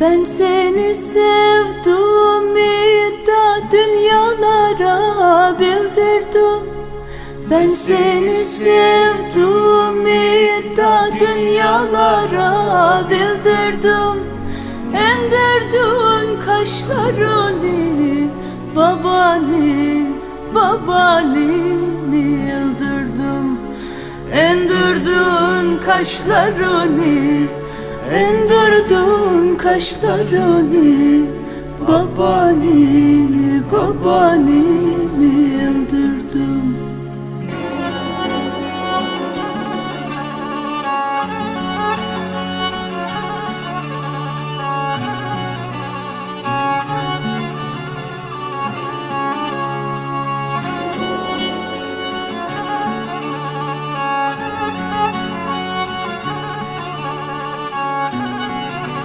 Ben seni sevdim da dünyalara bildirdim. Ben seni sevdim da dünyalara bildirdim. Endirdin kaşlarını babani babani yıldırdım? Endirdin kaşlarını Kaşlarını Babani babani